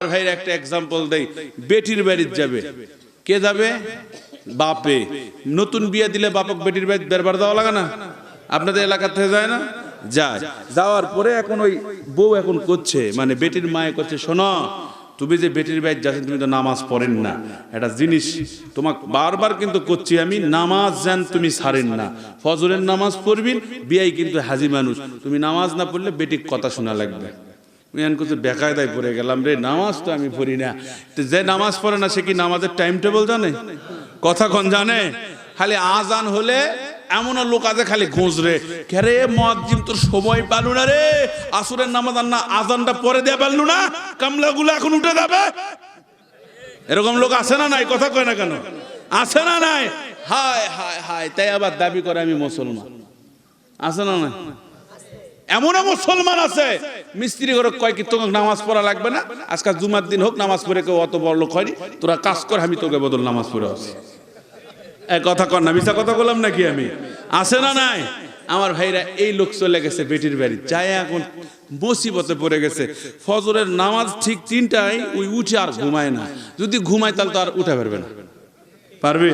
ভাইয়ের একটা এক্সাম্পল দেই। বেটির যাবে। কে যাবে? বাপে। নতুন বিয়ে দিলে বাপক বেটির বেরবার দেওয়া লাগে না? আপনাদের থেকে যায় না? যায়। যাওয়ার পরে এখন ওই বউ এখন করছে মানে বেটির মায়ে করছে, শোনো, তুমি যে বেটির বাইর যাচ্ছেন তুমি তো নামাজ পড়েন না। একটা জিনিস, তোমাকে বারবার কিন্তু করছি আমি, নামাজ যান তুমি ছাড়েন না। ফজরের নামাজ পড়বিন বিয়াই কিন্তু হাজি মানুষ। তুমি নামাজ না পড়লে বেটির কথা শোনা লাগবে। মিয়ান করছে বেকায়দায় পড়ে গেলাম রে, নামাজ তো আমি পড়ি না। যে নামাজ পড়ে না, সে কি নামাজের টাইম টেবল জানে? কথা কোন জানে? খালি আজান হলে এমন লোক আছে খালি ঘুষরে কেরে মজ্জিম তোর সময় পালু না রে। আসরের নামাজ না, আজানটা পরে দেয়া পারলু না। কামলাগুলো এখন উঠে যাবে। এরকম লোক আছে না নাই? কথা কয় না কেন? আছে না নাই? হায় হায় হায়, তাই আবার দাবি করে আমি মুসলমান। আছে না নাই? এমনও মুসলমান আছে। মিস্ত্রি ঘরে কয় কি, তোকে নামাজ পড়া লাগবে না? আজকাল জুমার দিন হোক, নামাজ পড়ে কেউ অত বড় লোক হয়নি। তোরা কাজ কর, আমি তোকে বদল নামাজ পড়ে আসি এক কথা কর না মিশা কথা বললাম নাকি আমি? আছে না নাই? আমার ভাইরা এই লোক চলে গেছে বেটির বাড়ি। যায় এখন মুসিবতে পড়ে গেছে। ফজরের নামাজ ঠিক তিনটায়, ওই উঠে আর ঘুমায় না। যদি ঘুমায় তাহলে তো আর উঠে পারবে না। পারবে?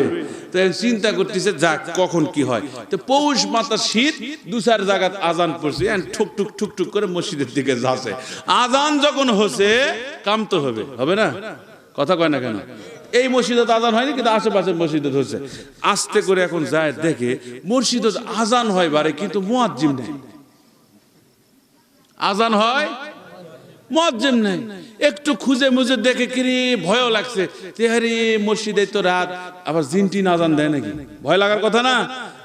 তো চিন্তা করতেছে, যাক, কখন কি হয়। তো পৌষ মাতা শীত, দু চার জায়গাত আজান পড়ছে ঠুক ঠুক ঠুক ঠুক করে মসজিদের দিকে যাচ্ছে। আজান যখন হচ্ছে, কাম তো হবে হবে না? কথা কয় না কেন? এই মসজিদে আজান হয়নি, কিন্তু আশেপাশের মসজিদে হচ্ছে। আস্তে করে এখন যায়, দেখে মসজিদে আজান হয় বারে, কিন্তু মুয়াজ্জিম নেই। আজান হয় মজ্জেম নেই। একটু খুঁজে মুজে দেখে কিরে ভয়ও লাগছে। তেহারি মসজিদে তো রাত, আবার জিনটি নাজান দেয় নাকি? ভয় লাগার কথা না?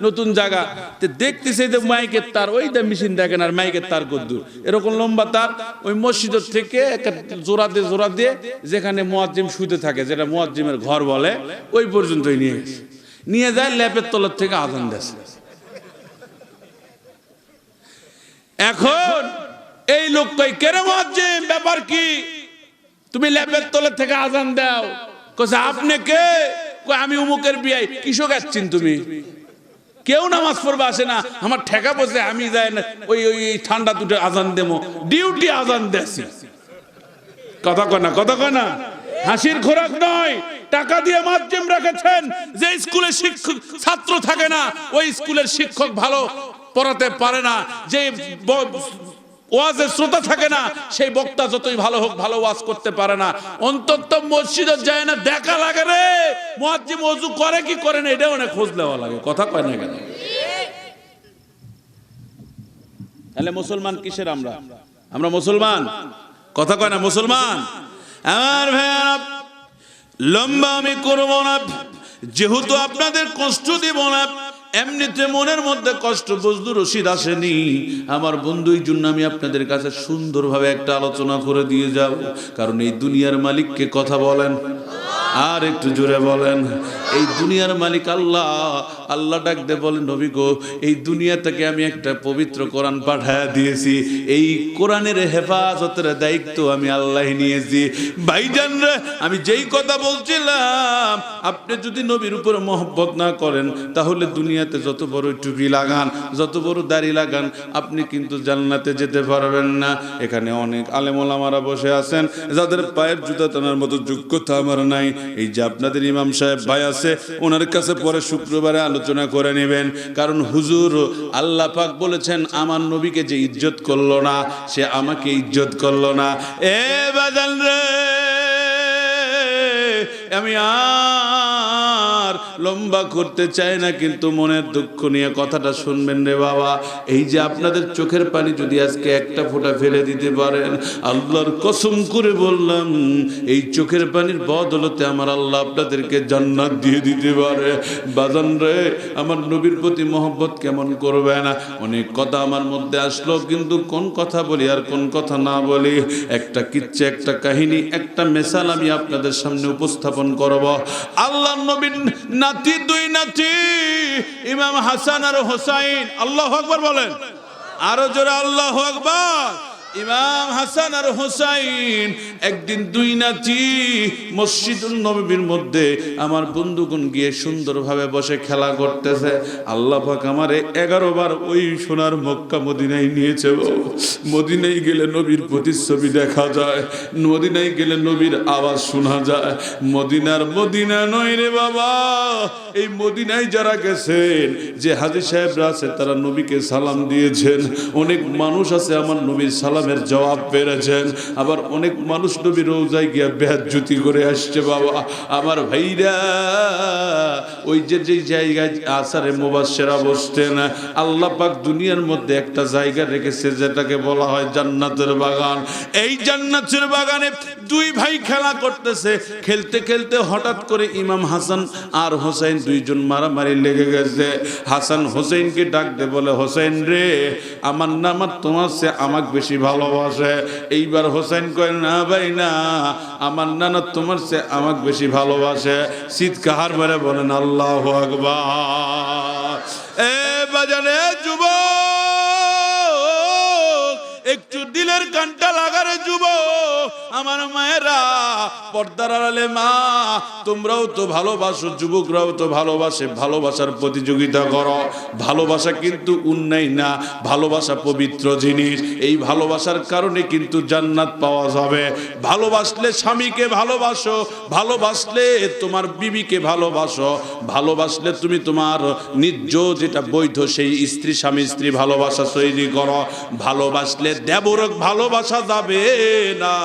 নতুন জায়গা। তে দেখতেছে যে মাইকের তার, ওই দা মেশিন দেখেন আর মাইকের তার কদ্দুর এরকম লম্বা তার, ওই মসজিদের থেকে একটা জোড়া দিয়ে জোড়া দিয়ে যেখানে মোয়াজ্জিম শুতে থাকে, যেটা মোয়াজ্জিমের ঘর বলে, ওই পর্যন্তই নিয়ে গেছে। নিয়ে যায় ল্যাপের তলার থেকে আজান দেশে এখন এই লোক কই কেরে মুয়াজ্জিম ব্যাপার কি? তুমি ল্যাপের তলে থেকে আজান দাও। কইছে, আপনি কে? আমি উমুকের বিয়াই কিসো গাচ্ছেন তুমি? কেউ নামাজ পড়বে, আসে না। আমার ঠেকা বসে আমি যাই না। ওই ওই ঠান্ডা দুটো আজান দেবো। ডিউটি আজান দেছি। কথা কয় না, কথা কয় না। হাসির খোরাক নয়। টাকা দিয়ে মাধ্যম রেখেছেন। যে স্কুলে শিক্ষক, ছাত্র থাকে না, ওই স্কুলের শিক্ষক ভালো পড়াতে পারে না। যে ওয়াজের শ্রোতা থাকে না, সেই বক্তা যতই ভালো হোক ভালো ওয়াজ করতে পারে না। অন্তত মসজিদে যায় না, দেখা লাগে রে। মুয়াজ্জিম ওযু করে কি করে না এটা অনেক খোঁজ নেওয়া লাগে, কথা কয় না কেন? তাহলে মুসলমান কিসের আমরা? আমরা মুসলমান? কথা কয় না, মুসলমান? আমার ভাইয়ারা লম্বা আমি করব না, যেহেতু আপনাদের কষ্ট দিব না এমনিতে মনের মধ্যে কষ্ট বজদুর রশিদ আসেনি। আমার বন্ধু এই জন্য আমি আপনাদের কাছে সুন্দরভাবে একটা আলোচনা করে দিয়ে যাব। কারণ এই দুনিয়ার মালিককে কথা বলেন। আর একটু জোরে বলেন, এই দুনিয়ার মালিক আল্লাহ আল্লাহ ডাক দে বলেন, নবী গো, এই দুনিয়া থেকে আমি একটা পবিত্র কোরআন পাঠায় দিয়েছি। এই কোরআনের হেফাজতের দায়িত্ব আমি আল্লাহ নিয়েছি। ভাইজান রে, আমি যেই কথা বলছিলাম, আপনি যদি নবীর উপরে মহব্বত না করেন, তাহলে দুনিয়াতে যত বড় টুপি লাগান, যত বড় দাড়ি লাগান, আপনি কিন্তু জান্নাতে যেতে পারবেন না। এখানে অনেক আলেমোলামারা বসে আছেন, যাদের পায়ের জুতা টানার মতো যোগ্যতা আমার নাই। এই যে আপনাদের ইমাম সাহেব ভাই আছে, ওনার কাছে পরে শুক্রবারে আলোচনা করে নেবেন। কারণ হুজুর, আল্লাহ পাক বলেছেন, আমার নবীকে যে ইজ্জত করল না, সে আমাকে ইজ্জত করল না। এ বাজান রে, আমি আর লম্বা করতে চাই না, কিন্তু মনের দুঃখ নিয়ে কথাটা শুনবেন রে বাবা। এই যে আপনাদের চোখের পানি যদি আজকে একটা ফোঁটা ফেলে দিতে পারেন, আল্লাহর কসম করে বললাম, এই চোখের পানির বদলতে আমার আল্লাহ আপনাদেরকে জান্নাত দিয়ে দিতে পারে। বাজান রে, আমার নবীর প্রতি মহব্বত কেমন করবে না? অনেক কথা আমার মধ্যে আসলো, কিন্তু কোন কথা বলি আর কোন কথা না বলি? একটা কিচ্ছে, একটা কাহিনী, একটা মেশাল আমি আপনাদের সামনে উপস্থাপন করব। আল্লাহ নবীর নাতি দুই নাতি ইমাম হাসান আর হোসাইন। আল্লাহ আকবর বলেন। আরও জোরে আল্লাহ আকবর। ইমাম হাসান আর হোসাইন একদিন দুই নাচি মসজিদুল নবীর মধ্যে আমার বন্ধুগণ গিয়ে সুন্দরভাবে বসে খেলা করতেছে। আল্লাহ পাক আমারে এগারো বার ওই সোনার মক্কা মদিনায় নিয়েছে। মদিনায় গেলে নবীর প্রতিচ্ছবি দেখা যায়, মদিনায় গেলে নবীর আওয়াজ শোনা যায়। মদিনার মদিনা নয় রে বাবা, এই মদিনায় যারা গেছেন, যে হাজি সাহেবরা আছে তারা নবীকে সালাম দিয়েছেন। অনেক মানুষ আছে, আমার নবীর সালামের জবাব পেরেছেন। আবার অনেক মানুষ নবীর রোজায় গিয়া বেহাত জুতি করে আসছে, বাবা। আমার ভাইরা, ওই যে যে জায়গায় আসারে মুবাসেরা বসতেন, আল্লাহ পাক দুনিয়ার মধ্যে একটা জায়গা রেখেছে, যেটাকে বলা হয় জান্নাতের বাগান। এই জান্নাতের বাগানে দুই ভাই খেলা করতেছে। খেলতে খেলতে হঠাৎ করে ইমাম হাসান আর হোসেন দুইজন মারামারি লেগে গেছে। হাসান হোসেনকে ডাক দে, বলে হোসেন রে, আমার না আমার তোমার সে আমাকে বেশি ভালোবাসে। এইবার হোসেন কয় না ভাই, না, আমার নানা তোমার সে আমাকে বেশি ভালোবাসে। শীত কাহার মেরে বলেন, আল্লাহ আকবার। এ বাজানে যুবক, একটু দিলের কানটা লাগারে যুব আমার মায়েরা, পর্দার আড়ালে মা, তোমরাও তো ভালোবাসো, যুবকরাও তো ভালোবাসে, ভালোবাসার প্রতিযোগিতা করো। ভালোবাসা কিন্তু উন্নয় না, ভালোবাসা পবিত্র জিনিস। এই ভালোবাসার কারণে কিন্তু জান্নাত পাওয়া যাবে। ভালোবাসলে স্বামীকে ভালোবাসো, ভালোবাসলে তোমার বিবিকে ভালোবাসো, ভালোবাসলে তুমি তোমার নিজ যেটা বৈধ সেই স্ত্রী, স্বামী, স্ত্রী ভালোবাসা তৈরি করো। ভালোবাসলে দেবরক ভালোবাসা যাবে না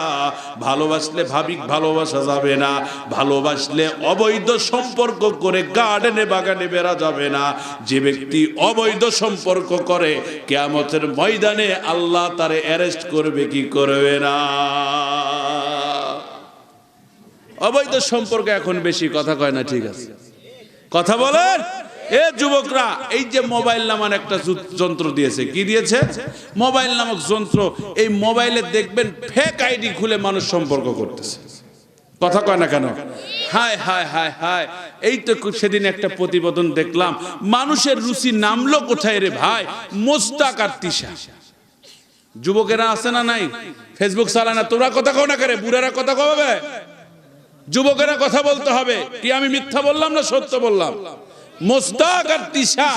ভালোবাসলে ভাবিক ভালোবাসা যাবে না, ভালোবাসলে অবৈধ সম্পর্ক করে গার্ডেনে বাগানে বেরা যাবে না। যে ব্যক্তি অবৈধ সম্পর্ক করে, কেয়ামতের ময়দানে আল্লাহ তারে অ্যারেস্ট করবে, কি করবে না? অবৈধ সম্পর্ক এখন বেশি কথা কয় না, ঠিক আছে। কথা বলেন? এ যুবকরা, এই যে মোবাইল নামান একটা যন্ত্র দিয়েছে, কি দিয়েছে? মোবাইল নামক যন্ত্র, এই মোবাইলে দেখবেন ফেক আইডি খুলে মানুষ সম্পর্ক করতেছে। কথা কয় না কেন? হায় হায় হায় হায়, এই তো সেদিন একটা প্রতিবেদন দেখলাম, মানুষের রুচি নামলো কোথায় রে ভাই? মোস্তাক আর তিশা। যুবকেরা আছে না নাই? ফেসবুক চালায় না, তোরা কথা কও না করে বুড়ারা কথা কবে? যুবকেরা কথা বলতে হবে। কি আমি মিথ্যা বললাম না সত্য বললাম? মোস্তাক আর তিশা।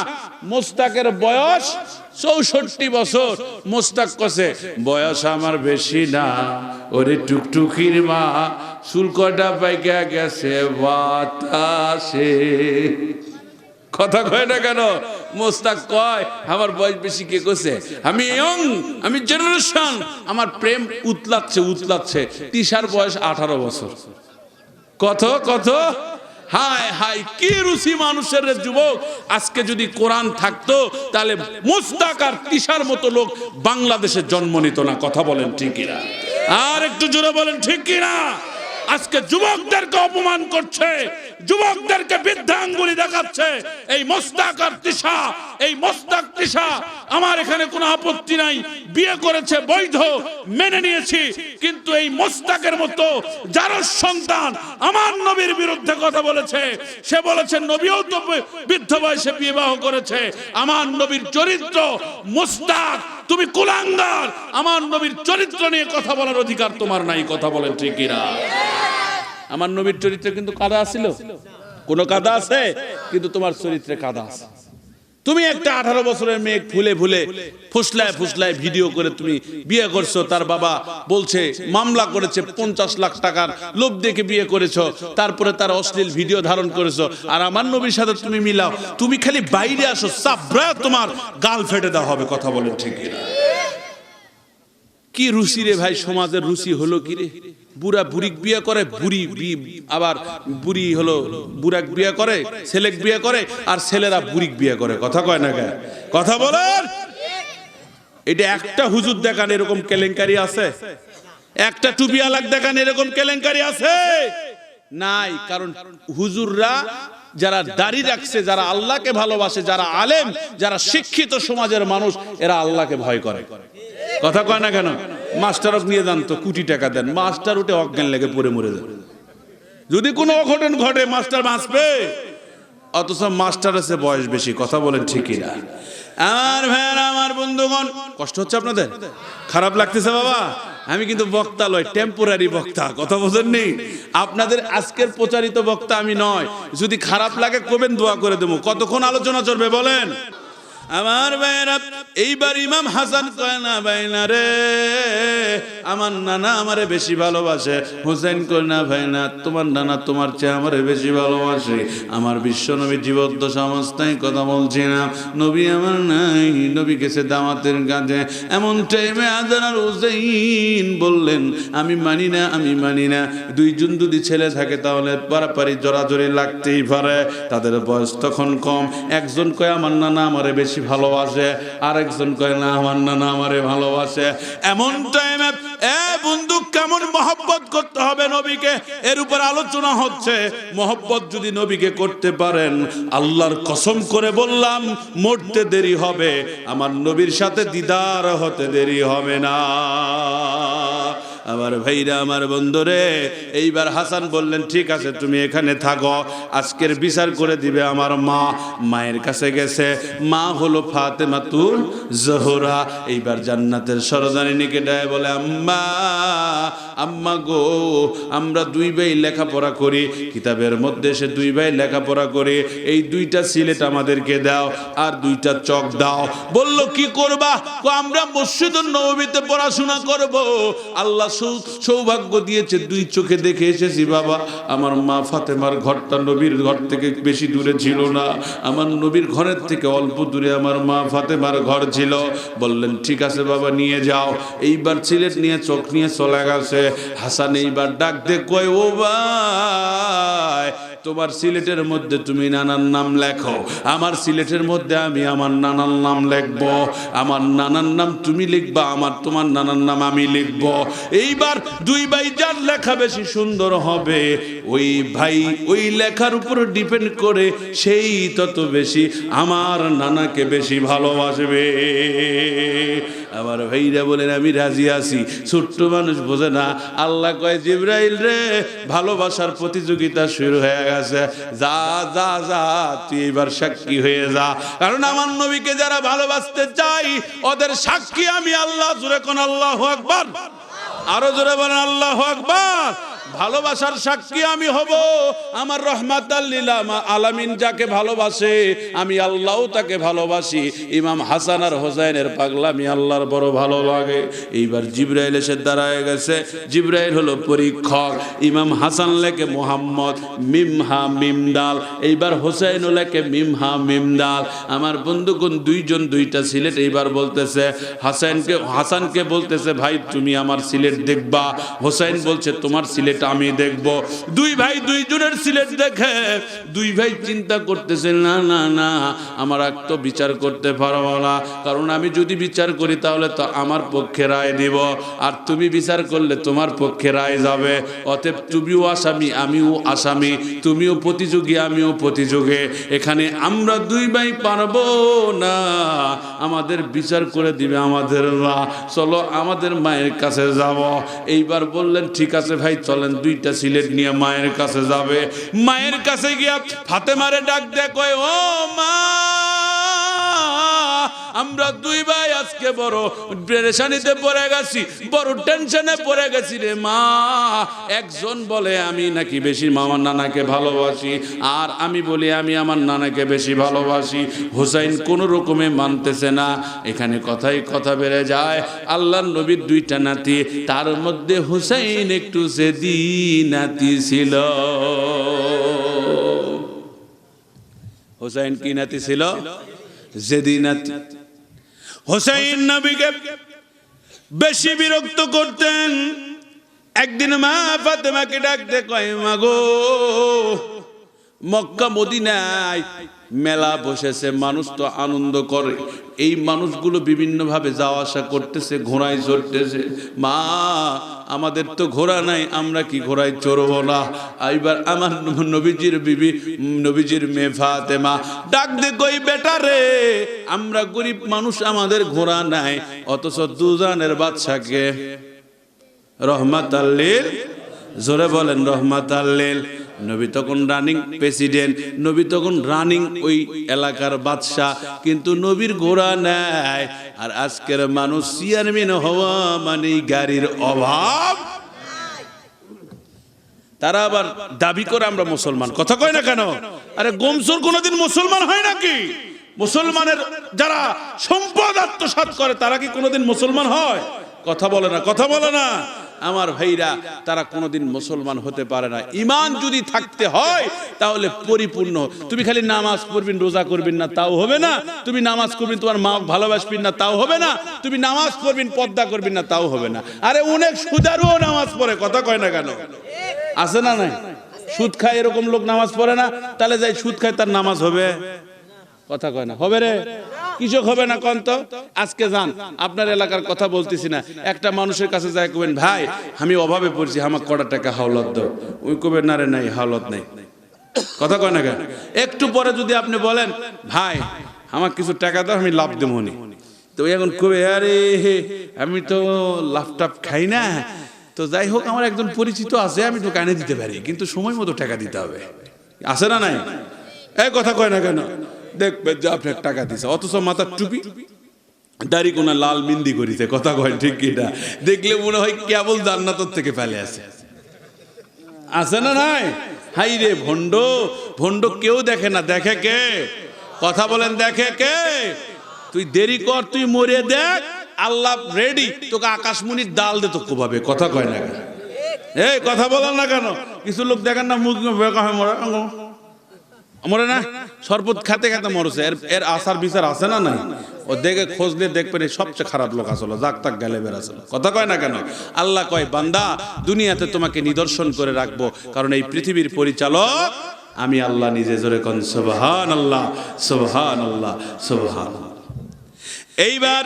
মোস্তাকের বয়স চৌষট্টি বছর। মোস্তাক কছে বয়স আমার বেশি না, ওরে টুকটুকির মা, চুল কটা পাইকা গেছে বাতাসে? কথা কয় না কেন? মোস্তাক কয়, আমার বয়স বেশি কে কছে আমি ইয়ং আমি জেনারেশন আমার প্রেম উতলাচ্ছে উতলাচ্ছে। তিশার বয়স আঠারো বছর। কত কত? হায় হায়, কি রুচি মানুষের যুবক? আজকে যদি কোরআন থাকতো, তাহলে মুস্তাক আর তিসার মতো লোক বাংলাদেশে জন্ম নিত না, কথা বলেন ঠিক কিনা? আর একটু জোরে বলেন, ঠিক কিনা? আজকে যুবকদেরকে অপমান করছে, যুবকদেরকে বৃদ্ধাঙ্গুলি দেখাচ্ছে। এই মোস্তাক আর তিশা এই মোস্তাক তৃষা, আমার এখানে কোনো আপত্তি নাই। বিয়ে করেছে বৈধ, মেনে নিয়েছি, কিন্তু এই মোস্তাকের মতো যার সন্তান আমার নবীর বিরুদ্ধে কথা বলেছে, সে বলেছে, নবীও তো বৃদ্ধ বয়সে বিবাহ করেছে। আমার নবীর চরিত্র মোস্তাক তুমি কুলাঙ্গার। আমার নবীর চরিত্র নিয়ে কথা বলার অধিকার তোমার নাই, কথা বলেন ঠিকই না আমার নবীর চরিত্রে কিন্তু কাদা আসিল কোনো কাদা আছে? কিন্তু তোমার চরিত্রে কাদা আছে। তুমি একটা আঠারো বছরের মেয়ে ফুলে ফুলে ফুসলায় ফুসলায় ভিডিও করে তুমি বিয়ে করছ, তার বাবা বলছে, মামলা করেছে পঞ্চাশ লাখ টাকার, লোভ দেখে বিয়ে করেছ, তারপরে তার অশ্লীল ভিডিও ধারণ করেছ, আর আমার নবীর সাথে তুমি মিলাও, তুমি খালি বাইরে আসো, সাবরা তোমার গাল ফেটে দেওয়া হবে, কথা বলেন ঠিক কি রুচি রে ভাই, সমাজের রুচি হলো কি রে? বুড়া বুড়িক বিয়ে করে, বুড়ি আবার বুড়ি হলো বুড়াক বিয়ে করে, ছেলেক বিয়ে করে, আর ছেলেরা বুড়িক বিয়ে করে। কথা কয় না কেন? কথা বলেন? এটা একটা হুজুর দেখান এরকম কেলেঙ্কারি আছে? একটা টুপি আলাক দেখান এরকম কেলেঙ্কারি আছে? নাই, কারণ হুজুররা যারা দাড়ি রাখছে, যারা আল্লাহকে ভালোবাসে, যারা আলেম, যারা শিক্ষিত সমাজের মানুষ, এরা আল্লাহকে ভয় করে। কথা কয় না কেন? মাস্টারক নিয়ে যান তো কোটি টাকা দেন। মাস্টার উঠে অজ্ঞান লেগে পড়ে মরে যাবে যদি কোনো অঘটন ঘটে, মাস্টার বাঁচবে। অথচ মাস্টার আছে, বয়স বেশি, কথা বলেন ঠিকই না। আমার ভাইয়ের আমার বন্ধুগণ, কষ্ট হচ্ছে আপনাদের? খারাপ লাগতেছে বাবা। আমি কিন্তু বক্তা লয় টেম্পোরারি বক্তা, কথা বোঝেননি? আপনাদের আজকের প্রচারিত বক্তা আমি নয়। যদি খারাপ লাগে কবেন দোয়া করে দেবো। কতক্ষণ আলোচনা চলবে, বলেন? আমার ভাইয়েরা, এইবার ইমাম হাসান কয়, না ভাই, না রে। আমার নানা আমারে বেশি ভালোবাসে। হুসেন কয়, না ভাই, না, তোমার নানা তোমার চেয়ে আমারে বেশি ভালোবাসে। আমার বিশ্ব নবী জীবদ্দ সমস্তায় কথা বলছি না। নবী আমার নাই, নবী গেছে দামাতের কাজে। এমন টাইমে আজানার হুসেইন বললেন, আমি মানি না, আমি মানি না। দুইজন যদি ছেলে থাকে, তাহলে পারাপারি জোরাজোরি লাগতেই পারে। তাদের বয়স তখন কম। একজন কয়, আমার নানা আমারে বেশি ভালোবাসে। আর একজন কয়, না, আমার নানা আমারে ভালোবাসে। এমন টাইমে এ বন্ধু, কেমন মহব্বত করতে হবে নবীকে? এর উপর আলোচনা হচ্ছে। মহব্বত যদি নবীকে করতে পারেন, আল্লাহর কসম করে বললাম, মরতে দেরি হবে। আমার নবীর সাথে দিদার হতে দেরি হবে না। আমার ভাইরা, আমার বন্ধুরে, এইবার হাসান বললেন, ঠিক আছে, তুমি এখানে থাকো। আজকের বিচার করে দিবে আমার মা। মায়ের কাছে গেছে, মা হলো ফাতেমাতুল জোহরা। এইবার জান্নাতের সরদারিনীকে দেয় বলে, আম্মা আম্মা গো, আমরা দুই ভাই লেখাপড়া করি। কিতাবের মধ্যে সে দুই ভাই লেখাপড়া করে, এই দুইটা সিলেট আমাদেরকে দাও, আর দুইটা চক দাও। বলল, কি করবা? আমরা মসজিদুল নবীতে পড়াশোনা করব। আল্লাহ সৌভাগ্য দিয়েছে, দুই চোখে দেখে এসেছি, বাবা। আমার মা ফাতেমার ঘরটা নবীর ঘর থেকে বেশি দূরে ছিল না। আমার নবীর ঘরের থেকে অল্প দূরে আমার মা ফাতেমার ঘর ছিল। বললেন, ঠিক আছে বাবা, নিয়ে যাও। এইবার সিলেট নিয়ে, চোখ নিয়ে চলে গেছে। হাসান এইবার ডাক দে কয়, ও ভাই তোমার সিলেটের মধ্যে তুমি নানার নাম লেখো। আমার সিলেটের মধ্যে আমি আমার নানার নাম লিখব। আমার নানার নাম তুমি লিখবা, আমার তোমার নানার নাম আমি লিখব। এইবার দুই ভাই যার লেখা বেশি সুন্দর হবে, ওই ভাই ওই লেখার উপর ডিপেন্ড করে, সেই তত বেশি আমার নানাকে বেশি ভালোবাসবে। আমার ভাইরা বলেন, আমি রাজি আছি। ছোট্ট মানুষ বোঝে না, আল্লাহ কয়, জিব্রাইল রে, ভালোবাসার প্রতিযোগিতা শুরু হয়ে গেছে। যা যা যা, তুই এবার সাক্ষী হয়ে যা। কারণ আমার নবীকে যারা ভালোবাসতে চাই ওদের সাক্ষী আমি আল্লাহ জুড়ে কোন আল্লাহ আকবার? আরও জোরে বলেন, আল্লাহ আকবার। ভালোবাসার সাক্ষী আমি হব। আমার রহমাত আলামিন যাকে ভালোবাসে, আমি আল্লাহ তাকে ভালোবাসি। ইমাম হাসান আর হোসাইনের পাগলামি আল্লাহর বড় ভালো লাগে। এইবার জিব্রাইল এসে দাঁড়ায় গেছে। জিব্রাইল হলো পরীক্ষক। ইমাম হাসান লেখে মোহাম্মদ, মিমহা মিমদাল। এইবার হোসাইন লেখে মিমহা মিমদাল। আমার বন্ধুগণ দুইজন দুইটা সিলেট এইবার বলতেছে, হাসানকে হাসানকে বলতেছে, ভাই, তুমি আমার সিলেট দেখবা। হোসাইন বলছে, তোমার সিলেট আমি দেখব। দুই ভাই দুইজনের সিলেট দেখে, দুই ভাই চিন্তা করতেছে, না না না, আমার এক তো বিচার করতে পারব না। কারণ আমি যদি বিচার করি, তাহলে তো আমার পক্ষে রায় দিব। আর তুমি বিচার করলে তোমার পক্ষে রায় যাবে। অতএব তুমিও আসামি, আমিও আসামি, তুমিও প্রতিযোগী, আমিও প্রতিযোগী। এখানে আমরা দুই ভাই পারব না। আমাদের বিচার করে দিবে আমাদের চলো আমাদের মায়ের কাছে যাব। এইবার বললেন, ঠিক আছে ভাই, চলেন। দুইটা সিলেট নিয়ে মায়ের কাছে যাবে। মায়ের কাছে গিয়া ফাতেমারে ডাক দেয়, কয়, ও মা! আমরা দুই ভাই আজকে বড় পেরেশানিতে পড়ে গেছি, বড় টেনশনে পড়ে গেছি রে মা। একজন বলে, আমি নাকি বেশি মামার নানাকে ভালোবাসি, আর আমি বলি, আমি আমার নানাকে বেশি ভালোবাসি। হুসাইন কোন রকমে মানতেছে না। এখানে কথাই কথা বেড়ে যায় আল্লাহ নবীর দুইটা নাতি, তার মধ্যে হুসাইন একটু সেদি নাতি ছিল। হুসাইন কি নাতি ছিল? জেদি নাতি। হোসাইন নবীকে বেশি বিরক্ত করতেন। একদিন মা ফাতেমাকে ডাকতে কয় মাগো মক্কা মদিনায় মেলা বসেছে, মানুষ তো আনন্দ করে। এই মানুষগুলো বিভিন্নভাবে যাওয়া আসা করতেছে, ঘোড়ায় চড়তেছে। মা, আমাদের তো ঘোড়া নাই, আমরা কি ঘোড়ায় চড়বো না? এইবার আমার নবীজির বিবি, নবীজির মেয়ে ফাতেমা, ডাক দে কই বেটা রে, আমরা গরিব মানুষ, আমাদের ঘোড়া নাই, অথচ দুজানের বাচ্চাকে রহমাত আল্লিল জোরে বলেন রহমাত আল্লিল নবী তখন রানিং প্রেসিডেন্ট নবী তখন রানিং ওই এলাকার বাদশাহ, কিন্তু নবীর ঘোড়া নেয় আর আজকের মানুষ চেয়ারম্যান হওয়া মানে গাড়ির অভাব। তারা আবার দাবি করে আমরা মুসলমান। কথা কয় না কেন? আরে গোমসুর কোনোদিন মুসলমান হয় নাকি? মুসলমানের যারা সম্পদ আত্মসাৎ করে, তারা কি কোনোদিন মুসলমান হয়? কথা বলে না, কথা বলে না। আমার ভাইরা, তারা কোনোদিন মুসলমান হতে পারে না। ইমান যদি থাকতে হয়, তাহলে পরিপূর্ণ। তুমি খালি নামাজ পড়বেন, রোজা করবেন না, তাও হবে না। তুমি নামাজ করবেন, তোমার মা ভালোবাসবেন না, তাও হবে না। তুমি নামাজ পড়বেন পর্দা করবেন না, তাও হবে না। আরে অনেক সুদারও নামাজ পড়ে, কথা কয় না কেন? আছে না নাই? সুদ খায় এরকম লোক নামাজ পড়ে না, তাহলে যাই সুদ খায়, তার নামাজ হবে। কথা কয় না, হবে রে? কৃষক হবে না কন্ত আজকে যান, আপনার এলাকার কথা বলতেছি না। একটা মানুষের কাছে যায় কবেন ভাই, আমি অভাবে পড়ছি, আমার কটা টাকা হাওলত দাও। ওই কবেন না রে, নাই, হাওলত নেই। কথা কয় না কেন? একটু পরে যদি আপনি বলেন, ভাই আমার কিছু টাকা দাও, আমি লাভ দেবো তো এখন কবে আরে, আমি তো লাভ টাভ খাই না। তো যাই হোক, আমার একজন পরিচিত আছে, আমি তো কানে দিতে পারি, কিন্তু সময় মতো টাকা দিতে হবে। আছে না নাই? এই কথা কয় না কেন? দেখবে যে আপনার টাকা দিছে। অথচ মাথার টুপি? দাড়ি কোনা লাল মিন্দি করিছে, কথা কয় ঠিক কিনা? দেখলে মনে হয় কেবল জান্নাতর থেকে ফেলে আছে। আছে না নাই? হাই রে ভণ্ড ভণ্ড কেউ দেখে না। দেখে কে? কথা বলেন, দেখে কে? তুই দেরি কর, তুই মরে দেখ। আল্লাহ রেডি তোকে আকাশমণির ডাল দে তো কোভাবে কথা কয় না কেন? এই, কথা বলেন না কেন? কিছু লোক দেখেন না, মুখ হয়, মরে মরে না? শরবত খাতে খাতে মরছে। এর এর আসার বিচার আছে না নাই? ও দেখে খোঁজলে দেখবেন এই সবচেয়ে খারাপ লোক আসলো জাক তাক গেলে বেরাছিল কথা কয় না কেন? আল্লাহ কয়, বান্দা, দুনিয়াতে তোমাকে নিদর্শন করে রাখব, কারণ এই পৃথিবীর পরিচালক আমি আল্লাহ নিজে। জোরে কন সুবহান আল্লাহ সুবহান আল্লাহ সুবহান এইবার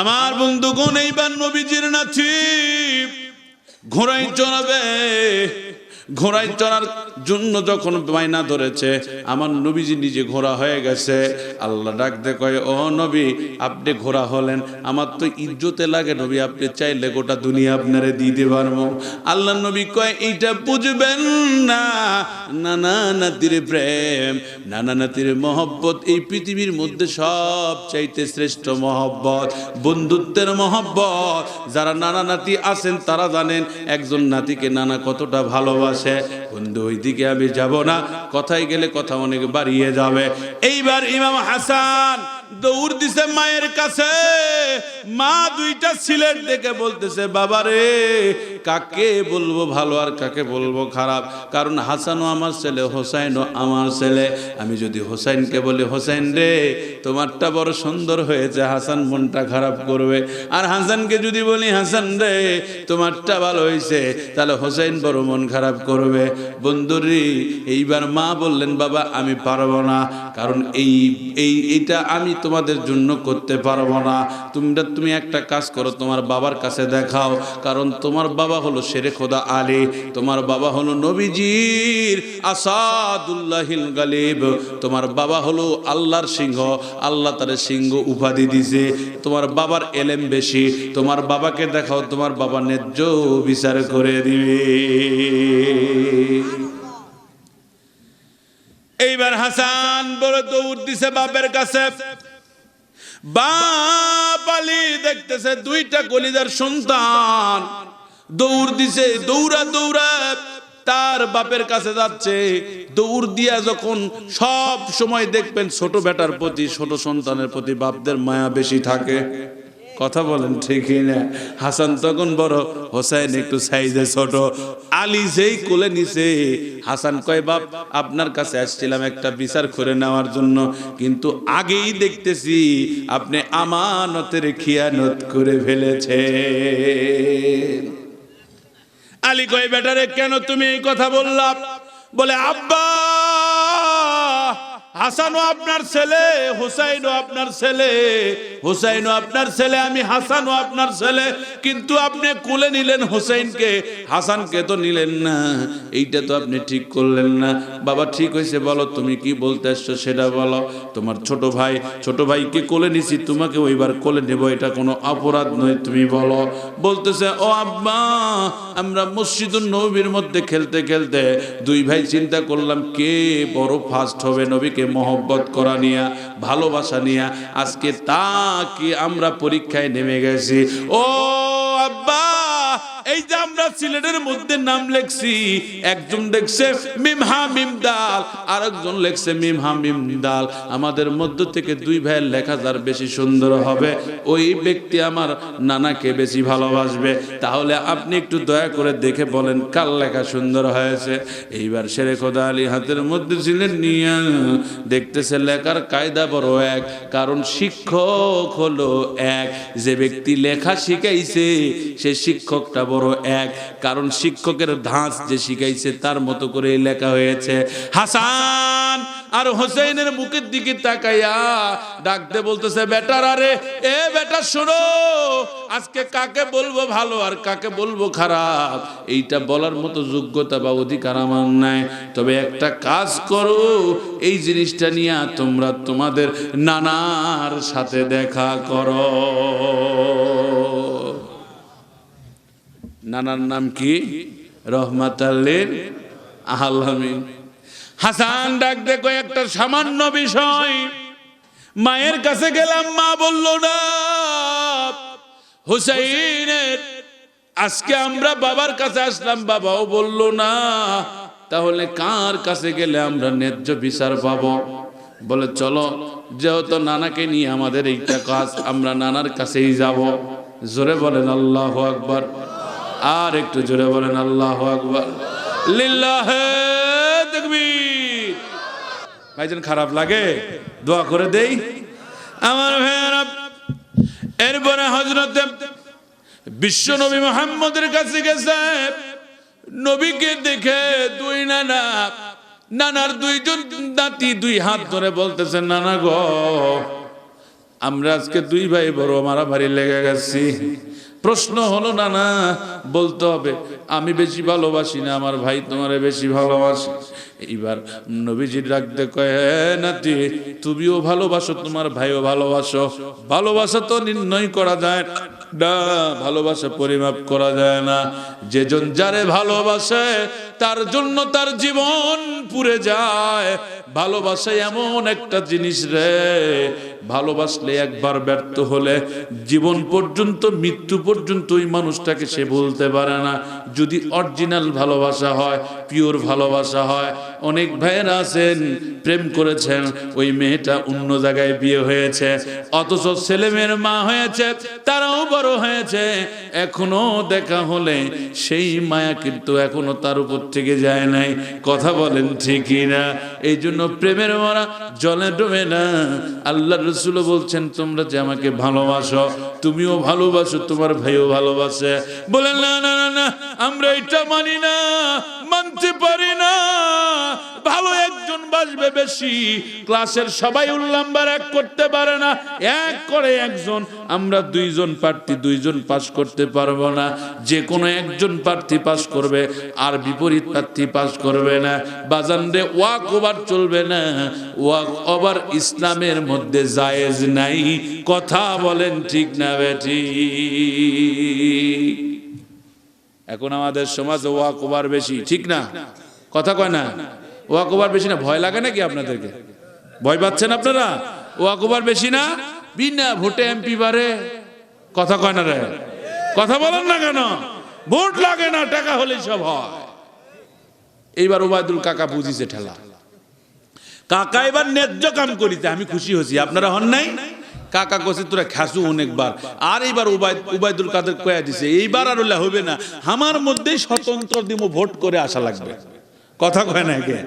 আমার বন্ধুগণ, এইবার নবীজির নাচি ঘোড়াই চড়াবে। ঘোড়ায় চড়ার জন্য যখন বায়না ধরেছে, আমার নবীজি নিজে ঘোড়া হয়ে গেছে। আল্লাহ ডাক দে কয়, ও নবী, আপনি ঘোড়া হলেন। আমার তো ইজ্জতে লাগে নবী, আপনি চাইলে গোটা দুনিয়া আপনারে দিতে পারব। আল্লাহ নবী কয়, এইটা বুঝবেন না। নানা নাতির প্রেম, নানা নাতির মহব্বত, এই পৃথিবীর মধ্যে সব চাইতে শ্রেষ্ঠ মহব্বত, বন্ধুত্বের মহব্বত। যারা নানা নাতি আছেন, তারা জানেন, একজন নাতিকে নানা কতটা ভালোবাসে। বন্ধু, ওইদিকে আমি যাব না। কথায় গেলে কথা অনেক বাড়িয়ে যাবে। এইবার ইমাম হাসান দৌড় দিছে মায়ের কাছে। মা দুইটা সিলেট দেখে বলতেছে বাবা রে কাকে বলব ভালো আর কাকে বলব খারাপ? কারণ হাসানও আমার ছেলে, হোসাইনও আমার ছেলে। আমি যদি হোসাইনকে বলি, হোসাইন রে, তোমারটা বড় সুন্দর হয়েছে, হাসান মনটা খারাপ করবে। আর হাসানকে যদি বলি, হাসান রে, তোমারটা ভালো হয়েছে, তাহলে হোসাইন বড় মন খারাপ করবে। বন্ধুরি এইবার মা বললেন, বাবা, আমি পারব না। কারণ এই এই এইটা আমি তোমাদের জন্য করতে পারব না। তোমরা, তুমি একটা কাজ করো, তোমার বাবার কাছে দেখাও। কারণ তোমার বাবা হলো শেরে খোদা আলী। তোমার বাবা হলো নবীজির আসাদুল্লাহিল গালিব। তোমার বাবা হলো আল্লাহর সিংহ। আল্লাহ তার সিংহ উপাধি দিছে। তোমার বাবার এলেম বেশি। তোমার বাবাকে দেখাও তোমার বাবা ন্যায্য বিচার করে দিবে। এইবার হাসান বড় দৌড় দিছে বাপের কাছে। বাপ আলী দেখতেছে দুইটা কলিজার সন্তান। দৌড় দিছে, দৌড়া দৌড়া। তার বাপের কাছে যাচ্ছে। দৌড় দিয়া যখন সব সময় দেখবেন ছোট বেটার প্রতি, ছোট সন্তানের প্রতি বাপদের মায়া বেশি থাকে। কথা বলেন ঠিকই না? হাসান তখন বড়, হোসাইন একটু সাইজে ছোট। আলী যেই কোলে নিছে, হাসান কয়, বাপ, আপনার কাছে আসছিলাম একটা বিচার করে নেওয়ার জন্য, কিন্তু আগেই দেখতেছি আপনি আমানতের খিয়ানত করে ফেলেছে আলী কয় বেটারে কেন তুমি এই কথা বললাম বলে আব্বা হাসানও আপনার ছেলে, হুসাইনও আপনার ছেলে, হুসাইনও আপনার ছেলে, আমি হাসানও আপনার ছেলে, কিন্তু আপনি কোলে নিলেন হুসাইনকে, হাসানকে তো নিলেন না, এইটা তো আপনি ঠিক করলেন না। বাবা, ঠিক হয়েছে, বলো, তুমি কি বলতে আসছো সেটা বলো। তোমার ছোট ভাই, ছোট ভাইকে কোলে নিছি, তোমাকে ওইবার কোলে নেব, এটা কোনো অপরাধ নয়, তুমি বলো। বলতেছে, ও আব্বা, আমরা মসজিদুল নবীর মধ্যে খেলতে খেলতে দুই ভাই চিন্তা করলাম, কে বড় ফার্স্ট হবে, নবীকে মহব্বত করা নিয়া ভালোবাসা নিয়া আজকে তা কি আমরা পরীক্ষায় নেমে গেছি। ও আব্বা! এই যে আমরা সিলেটের মধ্যে নাম লেখছি, একজন দেখছে মিমহা মিমদাল, আরেকজন লেখছে মিমহা মিমদাল। আমাদের মধ্য থেকে দুই ভাইয়ের লেখা যার বেশি সুন্দর হবে, ওই ব্যক্তি আমার নানাকে বেশি ভালোবাসবে। তাহলে আপনি একটু দয়া করে দেখে বলেন, কার লেখা সুন্দর হয়েছে? এইবার শেরে খোদা আলী হাতের মধ্যে ছিলেন নিয়ে দেখতেছে লেখার কায়দা বড় এক, কারণ শিক্ষক হলো এক। যে ব্যক্তি লেখা শিখাইছে, সে শিক্ষকটা বড় এক, কারণ শিক্ষকের ধাঁচ যে শিখাইছে তার মতো করে লেখা হয়েছে। হাসান আর হোসেনের মুখের দিকে তাকাইয়া ডাকতে বলতেছে বেটার আরে এ বেটা শোনো, আজকে কাকে বলব ভালো আর কাকে বলব খারাপ? এইটা বলার মতো যোগ্যতা বা অধিকার আমার নাই। তবে একটা কাজ করো, এই জিনিসটা নিয়ে তোমরা তোমাদের নানার সাথে দেখা করো। নানার নাম কি? রহমাত আলমিন। হাসান ডাক দেখো, একটা সামান্য বিষয়। মায়ের কাছে গেলাম, মা বলল, না, হুসাইনের, আজকে আমরা বাবার কাছে আসলাম। বাবাও বলল, না, তাহলে কার কাছে গেলে আমরা ন্যায্য বিচার পাবো? বলে, চলো, যেহেতু নানাকে নিয়ে আমাদের এইটা কাজ, আমরা নানার কাছেই যাব। জোরে বলেন, আল্লাহ আকবার। আর একটু জোরে বলেন, আল্লাহ আকবার। লিল্লাহে ভাইজান, খারাপ লাগে? দোয়া করে দেই। আমার ভাইয়ারা এরপরে হজরত বিশ্ব নবী মোহাম্মদের কাছে গেছে। নবীকে দেখে দুই নানা, নানার দুইজন দাঁতি দুই হাত ধরে বলতেছে, নানা গো, আমরা আজকে দুই ভাই বড় মারামারি লেগে গেছি। প্রশ্ন হলো না না বলতে হবে, আমি বেশি ভালোবাসি না, আমার ভাই তোমারে বেশি ভালোবাসি। এইবার নবীজির ডাকতে কয়ে "এ নাতি, তুমিও ভালোবাসো, তোমার ভাইও ভালোবাসো। ভালোবাসা তো নির্ণয় করা যায় না। ভালোবাসা পরিমাপ করা যায় না। যেজন যারে ভালোবাসে, তার জন্য তার জীবন পুড়ে যায়। ভালোবাসা এমন একটা জিনিস রে, ভালোবাসলে একবার ব্যর্থ হলে জীবন পর্যন্ত, মৃত্যু পর্যন্ত ওই মানুষটাকে সে বলতে পারে না। যদি অরিজিনাল ভালোবাসা হয়, পিওর ভালোবাসা হয় অনেক ভাইয়েরা আছেন, প্রেম করেছেন, ওই মেয়েটা অন্য জায়গায় বিয়ে হয়েছে। অথচ ছেলে মেয়ের মা হয়েছে, তারাও বড় হয়েছে। এখনও দেখা হলে সেই মায়া কিন্তু এখনও তার উপর থেকে যায় নাই। কথা বলেন ঠিকই না। এই জন্য প্রেমের মারা জলে ডোবে না। আল্লাহ রসুল বলছেন, তোমরা যে আমাকে ভালোবাসো, তুমিও ভালোবাসো, তোমার ভাইও ভালোবাসে। বলেন না না না না, আমরা এটা মানি না, মানতে পারি না। ভালো একজন বাসবে বেশি, ক্লাসের সবাই উল্লাম্বার এক করতে পারে না, এক করে একজন, আমরা দুইজন প্রার্থী, দুইজন পাস করতে পারব না। যে কোনো একজন প্রার্থী পাস করবে, আর বিপরীত প্রার্থী পাস করবে না। বাজান রে, ওয়াক ওভার চলবে না। ওয়াক ওভার ইসলামের মধ্যে জায়েজ নাই। কথা বলেন ঠিক না বেটি এখন আমাদের সমাজে ওয়াক ওভার বেশি, ঠিক না? কথা কয় না? ওয়াক ওভার বেশি না? ভয় লাগে নাকি আপনাদেরকে? ভয় পাচ্ছেন আপনারা? ওয়াক ওভার বেশি না? বিনা ভোটে এমপি বারে কথা কয় না রে? কথা বলেন না কেন? ভোট লাগে না, টাকা হলেই সব হয়। এইবার ওবায়দুল কাকা বুঝিছে ঠেলা। কাকা এবার ন্যায্য কাম করিতে, আমি খুশি হয়েছি। আপনারা হন নাই? কাকা কছে তোরা খাসু অনেকবার। আর এইবার উবায়- উবায়দুল কাদের কয়া দিছে, এইবার আর হবে না। আমার মধ্যেই স্বতন্ত্র দিমো, ভোট করে আসা লাগবে। কথা কয় না কে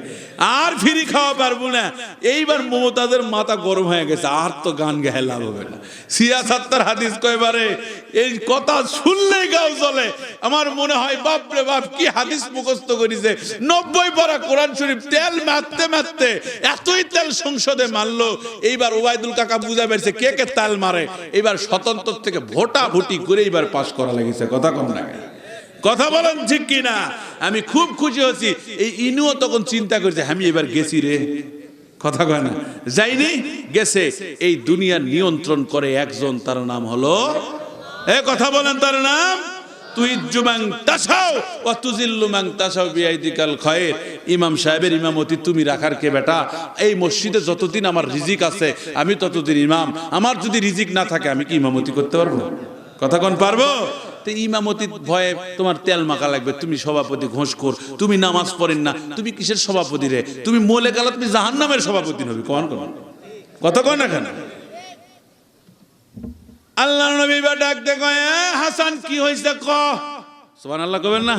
আর ফিরি খাওয়া পারব না। এইবার মমতাদের মাথা গরম হয়ে গেছে, আর তো গান গায়ে লাভ হবে না। সিয়া সাত্তার হাদিস কয়বারে এই কথা শুনলেই গাও চলে আমার মনে হয়, বাপ রে বাপ, কি হাদিস মুখস্থ করেছে। নব্বই পারা কোরআন শরীফ তেল মারতে মারতে এতই তেল সংসদে মারলো। এইবার ওবায়দুল কাকা বুঝা পেরেছে কে কে তেল মারে। এইবার স্বতন্ত্র থেকে ভোটা ভুটি করে এইবার পাশ করা লেগেছে। কথা কম লাগে কথা বলেন ঠিক কিনা? আমি খুব খুশি হচ্ছি এই ইনুও তখন চিন্তা করছে, আমি এবার গেছি রে। কথা কয় না। যাইনি, গেছে। এই দুনিয়ার নিয়ন্ত্রণ করে একজন, তার নাম হলো এ, কথা বলেন তার নাম। ইমাম সাহেবের ইমামতি তুমি রাখার কে বেটা? এই মসজিদে যতদিন আমার রিজিক আছে, আমি ততদিন ইমাম। আমার যদি রিজিক না থাকে, আমি কি ইমামতি করতে পারব? কথা কোন, পারব? তো ইমামতি ভয়ে তোমার তেল মাখা লাগবে তুমি সভাপতি ঘোষখোর তুমি নামাজ পড়েন না তুমি কিসের সভাপতি রে? তুমি মোলে গেলা তুমি জাহান নামের সভাপতি নবী কন কন কথা কন না কেন? আল্লাহ নবী বা হাসান কি হয়েছে ক? আল্লাহ কবেন না।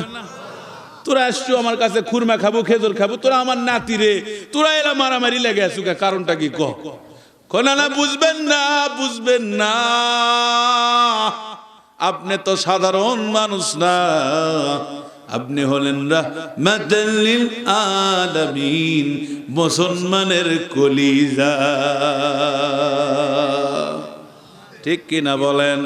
তোরা আসছো আমার কাছে খুরমা খাব খেজুর খাব তোরা আমার নাতি রে তোরা এরা মারামারি লেগে আসু কে, কারণটা কি ক? না বুঝবেন না বুঝবেন না। আপনি তো সাধারণ মানুষ না। আপনি হলেন আলামিন মুসলমানের কলিজা। ঠিক কিনা বলেন?